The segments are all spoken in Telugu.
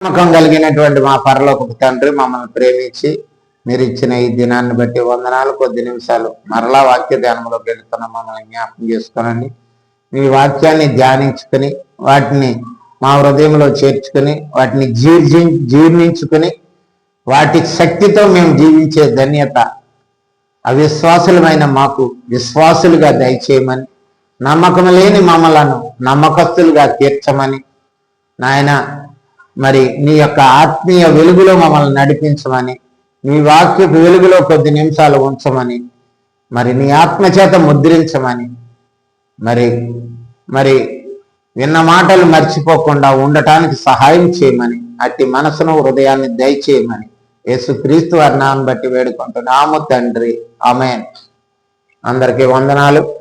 నమ్మకం కలిగినటువంటి మా పరలోకపు తండ్రి మమ్మల్ని ప్రేమించి మీరు ఇచ్చిన ఈ దినాన్ని బట్టి వందనాలు కొద్ది నిమిషాలు మరలా వాక్య ధ్యానంలోకి వెళుతున్న మమ్మల్ని జ్ఞాపకం చేసుకోనండి. మీ వాక్యాన్ని ధ్యానించుకుని వాటిని మా హృదయంలో చేర్చుకుని వాటిని జీర్జి జీర్ణించుకుని వాటి శక్తితో మేము జీవించే ధన్యత అవిశ్వాసులమైన మాకు విశ్వాసులుగా దయచేయమని నమ్మకం లేని మమ్మలను నమ్మకస్తులుగా తీర్చమని నాయన మరి నీ యొక్క ఆత్మీయ వెలుగులో మమ్మల్ని నడిపించమని నీ వాక్యపు వెలుగులో కొద్ది నిమిషాలు ఉంచమని మరి నీ ఆత్మచేత ముద్రించమని మరి మరి విన్న మాటలు మర్చిపోకుండా ఉండటానికి సహాయం చేయమని అట్టి మనసును హృదయాన్ని దయచేయమని యేసుక్రీస్తు క్రీస్తు నామం బట్టి వేడుకుంటున్నాము తండ్రి. ఆమె అందరికీ వందనాలు.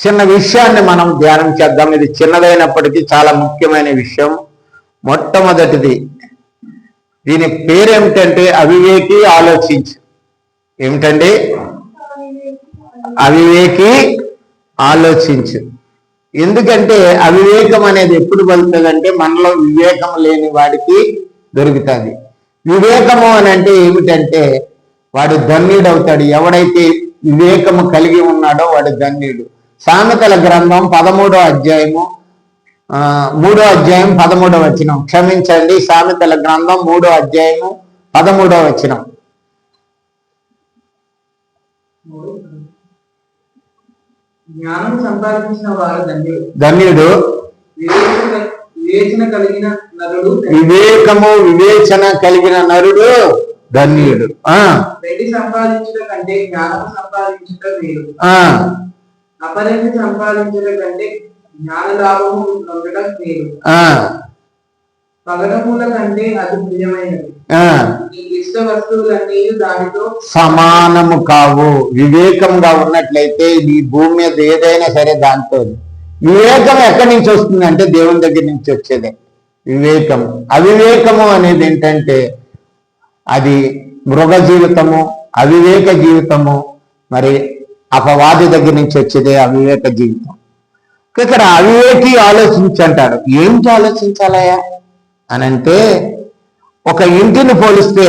చిన్న విషయాన్ని మనం ధ్యానం చేద్దాం. ఇది చిన్నదైనప్పటికీ చాలా ముఖ్యమైన విషయం. మొట్టమొదటిది దీని పేరేమిటంటే అవివేకి ఆలోచించు. ఏమిటండి? అవివేకి ఆలోచించు. ఎందుకంటే అవివేకం అనేది ఎప్పుడు పలుతుందంటే మనలో వివేకం లేని వాడికి దొరుకుతుంది. వివేకము అని అంటే ఏమిటంటే వాడు ధన్యుడు అవుతాడు ఎవడైతే వివేకము కలిగి ఉన్నాడో వాడు ధన్యుడు. సామెతల గ్రంథం పదమూడో అధ్యాయము ఆ మూడో అధ్యాయం పదమూడో వచనం. క్షమించండి సామెతల గ్రంథం మూడో అధ్యాయము పదమూడో వచనం. జ్ఞానం సంపాదించిన వారు ధన్యుడు. వివేచన కలిగిన నరుడు వివేకము వివేచన కలిగిన నరుడు ధన్యుడు. సంపాదించడం కంటే జ్ఞానం సంపాదించడం మేలు ఆ అపరిధి సంపాదించడం కంటే జ్ఞాన లాభము పొందడం మేలు. ఆ. పగడముల కంటే అది ప్రియమైనది ఆ. ఈ ఇష్ట వస్తువులన్నీ దానితో సమానము కావు. వివేకంగా ఉన్నట్లయితే ఈ భూమి మీద ఏదైనా సరే దాంతో వివేకం ఎక్కడి నుంచి వస్తుంది అంటే దేవుని దగ్గర నుంచి వచ్చేదే. వివేకం. అవివేకము అనేది ఏంటంటే అది మృగ జీవితము అవివేక జీవితము మరి అపవాది దగ్గర నుంచి వచ్చేదే అవివేక జీవితం. ఇక్కడ అవివేకి ఆలోచించంటాడు ఏంటి ఆలోచించాలయా అని అంటే ఒక ఇంటిని పోలిస్తే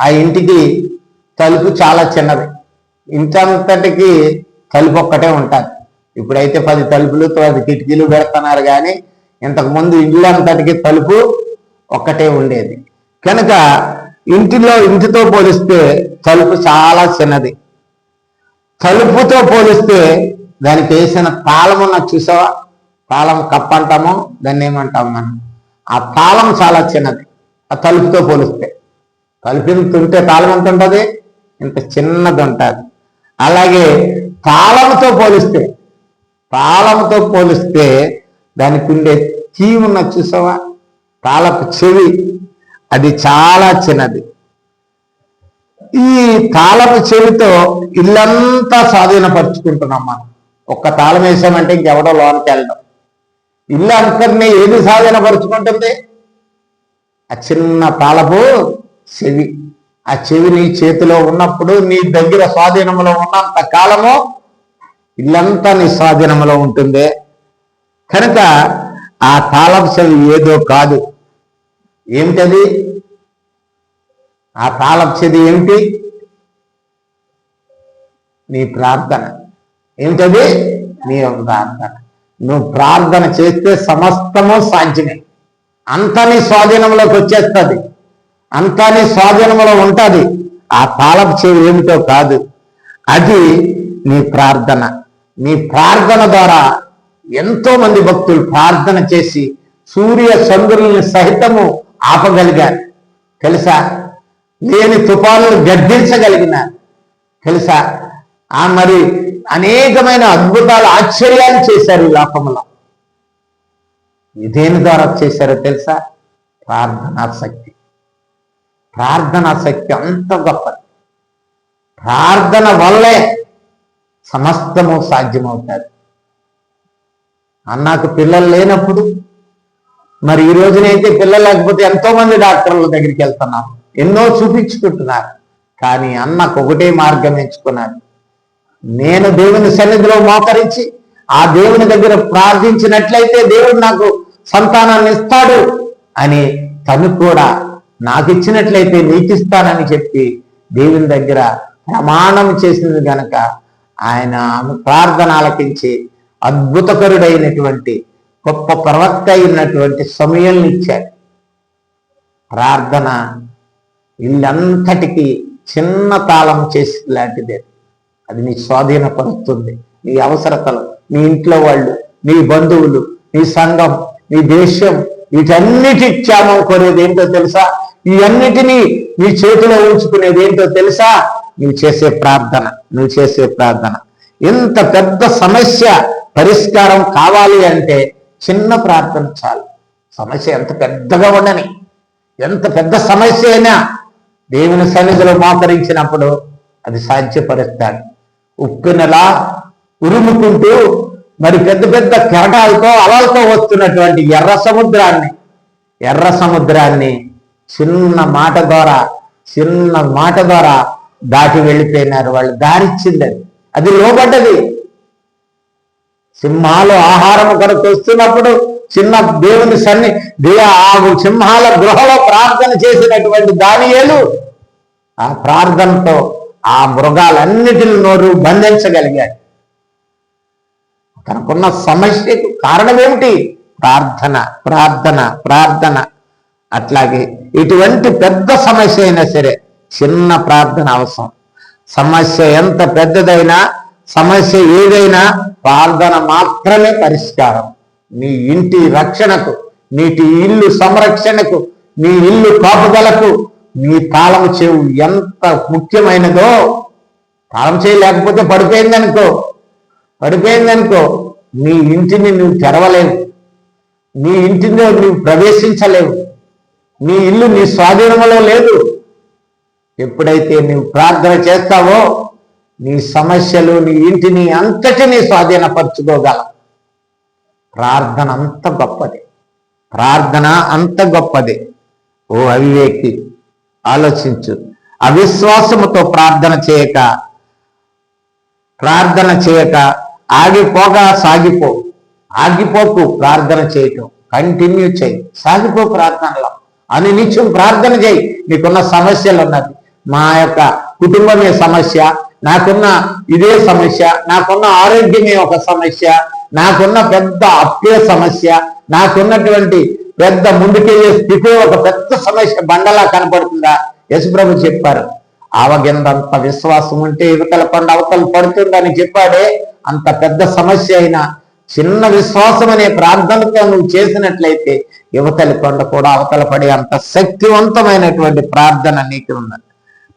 ఆ ఇంటికి తలుపు చాలా చిన్నది. ఇంటంతటికి తలుపు ఒక్కటే ఉంటుంది. ఇప్పుడైతే పది తలుపులు పది కిటికీలు పెడుతున్నారు కానీ ఇంతకుముందు ఇల్లు అంతటికి తలుపు ఒక్కటే ఉండేది. కనుక ఇంటిలో ఇంటితో పోలిస్తే తలుపు చాలా చిన్నది. తలుపుతో పోలిస్తే దానికి వేసిన తాళము నాకు చూసావా? తాళం కప్ప అంటాము దాన్ని ఏమంటాం మనం? ఆ తాళం చాలా చిన్నది. ఆ తలుపుతో పోలిస్తే. తలుపు ఇంత ఉంటే తాళం ఎంత ఉంటుంది? ఇంత చిన్నది ఉంటుంది. అలాగే తాళంతో పోలిస్తే తాళంతో పోలిస్తే దానికి ఉండే కీ ఉన్న చూసావా? తాళపు చెవి అది చాలా చిన్నది. ఈ తాళపు చెవితో ఇల్లంతా స్వాధీనపరుచుకుంటున్నాం మనం ఒక్క తాళం వేసామంటే ఇంకెవడో లోనికి వెళ్ళడం. ఇల్లు అంతర్నే ఏది స్వాధీనపరుచుకుంటుంది? ఆ చిన్న తాళపు చెవి. ఆ చెవి నీ చేతిలో ఉన్నప్పుడు నీ దగ్గర స్వాధీనంలో ఉన్నంత కాలము ఇల్లంతా నీ స్వాధీనంలో ఉంటుంది. కనుక ఆ తాళపు చెవి ఏదో కాదు. ఏమిటది? ఆ తాళపు ఏమిటి? నీ ప్రార్థన. ఏమిటది? నీ ప్రార్థన. నువ్వు ప్రార్థన చేస్తే సమస్తము సాధ్యమే. అంతా నీ స్వాధీనంలోకి వచ్చేస్తుంది. అంతా నీ స్వాధీనంలో ఉంటుంది. ఆ తాళపు చెవి ఏమిటో కాదు. అది నీ ప్రార్థన. నీ ప్రార్థన ద్వారా ఎంతో మంది భక్తులు ప్రార్థన చేసి సూర్య చంద్రుల్ని సహితము ఆపగలిగారు. తెలుసా? లేని తుఫానులు గద్దించగలిగినారు తెలుసా? ఆ మరి అనేకమైన అద్భుతాలు ఆశ్చర్యాలు చేశారు ఈ లోకంలో. దేని ద్వారా చేశారో తెలుసా? ప్రార్థనా శక్తి. ప్రార్థనా శక్తి అంత గొప్పది. ప్రార్థన వల్లే సమస్తము సాధ్యమవుతారు అన్నాకు పిల్లలు లేనప్పుడు మరి ఈ రోజునైతే పిల్లలు లేకపోతే ఎంతో మంది డాక్టర్ల దగ్గరికి వెళ్తున్నాం. ఎన్నో చూపించుకుంటున్నారు. కానీ అన్నకు ఒకటే మార్గం ఎంచుకున్నాను. నేను దేవుని సన్నిధిలో మోకరించి ఆ దేవుని దగ్గర ప్రార్థించినట్లయితే దేవుడు నాకు సంతానాన్ని ఇస్తాడు అని తను కూడా నాకు ఇచ్చినట్లయితే నీకు ఇస్తానని చెప్పి దేవుని దగ్గర ప్రమాణం చేసింది గనక ఆయన ఆమె ప్రార్థన ఆలకించి అద్భుతకరుడైనటువంటి గొప్ప ప్రవక్త అయినటువంటి సమయాన్ని ఇచ్చాడు. ప్రార్థన ఇల్లంతటికి చిన్న తాళం చేసి లాంటిదే. అది నీ స్వాధీనపరుస్తుంది. నీ అవసరతలు నీ ఇంట్లో వాళ్ళు నీ బంధువులు నీ సంఘం నీ దేశం వీటన్నిటి క్షేమం కోరేది ఏంటో తెలుసా ఇవన్నిటినీ నీ చేతిలో ఉంచుకునేది ఏంటో తెలుసా? నువ్వు చేసే ప్రార్థన నువ్వు చేసే ప్రార్థన. ఇంత పెద్ద సమస్య పరిష్కారం కావాలి అంటే చిన్న ప్రార్థన చాలు. సమస్య ఎంత పెద్దగా ఉండని ఎంత పెద్ద సమస్య అయినా దేవుని సన్నిధిలో మోకరించినప్పుడు అది సాధ్యపరుస్తాడు. నెల ఉరుముకుంటూ మరి పెద్ద పెద్ద కెరటాలతో అలలతో వస్తున్నటువంటి ఎర్ర సముద్రాన్ని ఎర్ర సముద్రాన్ని చిన్న మాట ద్వారా చిన్న మాట ద్వారా దాటి వెళ్ళిపోయినారు వాళ్ళు. దారిచ్చింది అది అది లోబడ్డది. సింహాలు ఆహారం కొరకు వస్తున్నప్పుడు చిన్న దేవుని సన్ని దే ఆ సింహాల గృహలో ప్రార్థన చేసినటువంటి దానియేలు ఆ ప్రార్థనతో ఆ మృగాలన్నిటిని నోరు బంధించగలిగాడు తనకున్న సమస్యకు కారణం ఏమిటి ప్రార్థన ప్రార్థన ప్రార్థన. అట్లాగే ఇటువంటి పెద్ద సమస్య అయినా సరే చిన్న ప్రార్థన అవసరం. సమస్య ఎంత పెద్దదైనా సమస్య ఏదైనా ప్రార్థన మాత్రమే పరిష్కారం. నీ ఇంటి రక్షణకు నీటి ఇల్లు సంరక్షణకు నీ ఇల్లు కాపుదలకు నీ తాళం చెవు ఎంత ముఖ్యమైనదో తాళం చేయి లేకపోతే పడిపోయిందనుకో పడిపోయిందనుకో నీ ఇంటిని నువ్వు తెరవలేవు. నీ ఇంటిలో నువ్వు ప్రవేశించలేవు. నీ ఇల్లు నీ స్వాధీనంలో లేదు. ఎప్పుడైతే నువ్వు ప్రార్థన చేస్తావో నీ సమస్యలు నీ ఇంటిని అంతటినీ స్వాధీనపరచుకోగల ప్రార్థన అంత గొప్పది. ప్రార్థన అంత గొప్పది. ఓ అవివేకి ఆలోచించు. అవిశ్వాసముతో ప్రార్థన చేయక ప్రార్థన చేయక ఆగిపోగా సాగిపో. ఆగిపోకు ప్రార్థన చేయటం. కంటిన్యూ చేయి. సాగిపో ప్రార్థనలో. అని నిత్యం ప్రార్థన చేయి. నీకున్న సమస్యలు ఉన్నది మా యొక్క కుటుంబమే సమస్య నాకున్న ఇదే సమస్య నాకున్న ఆరోగ్యమే ఒక సమస్య నాకున్న పెద్ద అప్పే సమస్య నాకున్నటువంటి పెద్ద ముందుకెళ్ళే స్థితి ఒక పెద్ద సమస్య బండలా కనపడుతుందా? యశుప్రభు చెప్పారు. ఆవగిందంత విశ్వాసం ఉంటే ఇవతల పండు అవతలు పడుతుందని చెప్పాడే. అంత పెద్ద సమస్య అయినా చిన్న విశ్వాసం అనే ప్రార్థనతో నువ్వు చేసినట్లయితే యువతలి కొండ కూడా అవతల పడే అంత శక్తివంతమైనటువంటి ప్రార్థన నీకు ఉన్నది.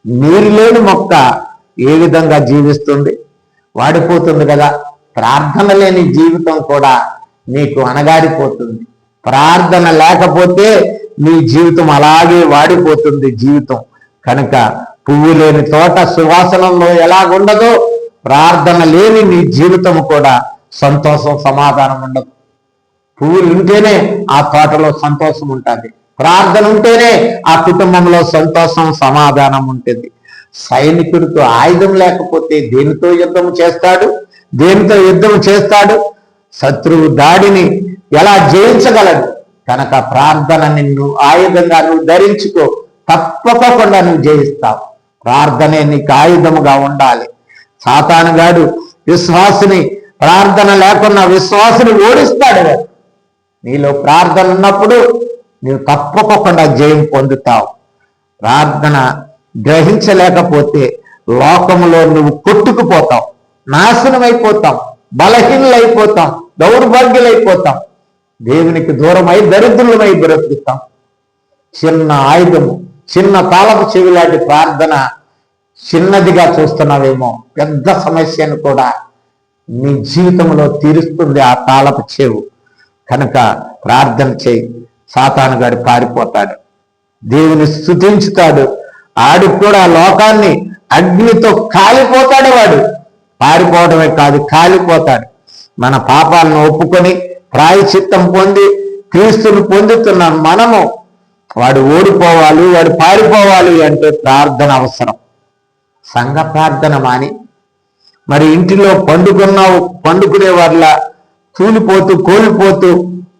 నీరు లేని మొక్క ఏ విధంగా జీవిస్తుంది? వాడిపోతుంది కదా. ప్రార్థన లేని జీవితం కూడా నీకు అణగారిపోతుంది. ప్రార్థన లేకపోతే నీ జీవితం అలాగే వాడిపోతుంది జీవితం. కనుక పువ్వు లేని తోట సువాసనంలో ఎలాగుండదో ప్రార్థన లేని నీ జీవితం కూడా సంతోషం సమాధానం ఉండదు. పువ్వులు ఉంటేనే ఆ తోటలో సంతోషం ఉంటుంది. ప్రార్థన ఉంటేనే ఆ కుటుంబంలో సంతోషం సమాధానం ఉంటుంది. సైనికుడితో ఆయుధం లేకపోతే దేనితో యుద్ధం చేస్తాడు? దేనితో యుద్ధం చేస్తాడు? శత్రువు దాడిని ఎలా జయించగలడు? కనుక ప్రార్థన నిన్ను ఆయుధంగా నువ్వు ధరించుకో. తప్పకుండా నువ్వు జయిస్తావు. ప్రార్థనే నీకు ఆయుధముగా ఉండాలి. సాతానుగాడు విశ్వాసుని ప్రార్థన లేకున్నా విశ్వాసుని ఓడిస్తాడు నీలో ప్రార్థన ఉన్నప్పుడు నీవు తప్పకుండా జయం పొందుతావు. ప్రార్థన గ్రహించలేకపోతే లోకములో నువ్వు కొట్టుకుపోతావు. నాశనం అయిపోతాం బలహీనులైపోతాం దౌర్భాగ్యులైపోతాం దేవునికి దూరమై దరిద్రులమై బ్రతుకుతాం. చిన్న ఆయుధము చిన్న తాళపు చెవి లాంటి ప్రార్థన చిన్నదిగా చూస్తున్నావేమో పెద్ద సమస్యను కూడా నీ జీవితంలో తీరుస్తుంది ఆ తాళపు చెవు. కనుక ప్రార్థన చేయి సాతానుగాడు పారిపోతాడు. దేవుని స్థుతించుతాడు ఆడు కూడా లోకాన్ని అగ్నితో కాలిపోతాడు వాడు. పారిపోవడమే కాదు కాలిపోతాడు మన పాపాలను ఒప్పుకొని ప్రాయచిత్తం పొంది క్రీస్తును పొందుతున్నాం మనము వాడు ఓడిపోవాలి వాడు పారిపోవాలి అంటే ప్రార్థన అవసరం. సంఘ ప్రార్థన మాని మరి ఇంటిలో పండుకున్నావు పండుకునే వాళ్ళ కూలిపోతూ కోల్పోతూ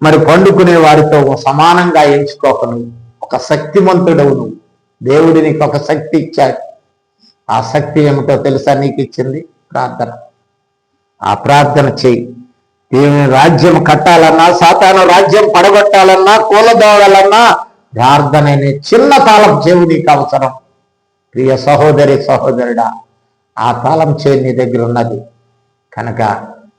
మరి పండుకునే వారితో సమానంగా ఎంచుకోక నువ్వు. ఒక శక్తిమంతుడవు నువ్వు. దేవుడి నీకు ఒక శక్తి ఇచ్చాడు. ఆ శక్తి ఏమిటో తెలుసా నీకు ఇచ్చింది? ప్రార్థన. ఆ ప్రార్థన చేయి దేవుని రాజ్యం కట్టాలన్నా సాతాను రాజ్యం పడగొట్టాలన్నా కూలదోడాలన్నా ప్రార్థన అనే చిన్న తాళం చెవు నీకు అవసరం. ప్రియ సహోదరి సహోదరుడా ఆ తాళం చేయి నీ దగ్గర ఉన్నది. కనుక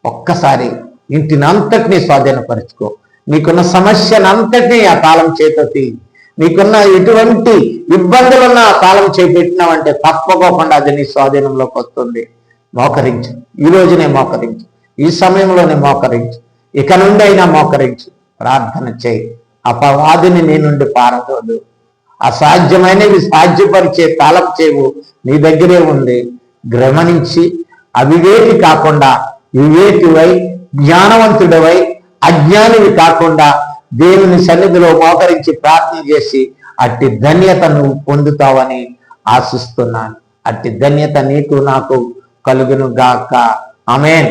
ఒక్కసారి ఇంటిని అంతటినీ స్వాధీనపరుచుకో. నీకున్న సమస్యనంతటినీ ఆ తాళం చేతో నీకున్న ఎటువంటి ఇబ్బందులున్న ఆ తాళం చేపెట్టినావంటే తప్పకోకుండా అది నీ స్వాధీనంలోకి వస్తుంది. మోకరించు. ఈ రోజునే మోకరించు. ఈ సమయంలోనే మోకరించు. ఇక నుండి అయినా మోకరించు. ప్రార్థన చేయి. అపవాదిని నీ నుండి పారదోదు అసాధ్యమైనవి సాధ్యపరిచే తాళం చేవు నీ దగ్గరే ఉంది. గ్రమణించి అవివేకి కాకుండా వివేకివై జ్ఞానవంతుడవై అజ్ఞానివి కాకుండా దేవుని సన్నిధిలో మోకరించి ప్రార్థన చేసి అట్టి ధన్యత నువ్వు పొందుతావని ఆశిస్తున్నాను. అట్టి ధన్యత నీకు నాకు కలుగును గాక అమేన్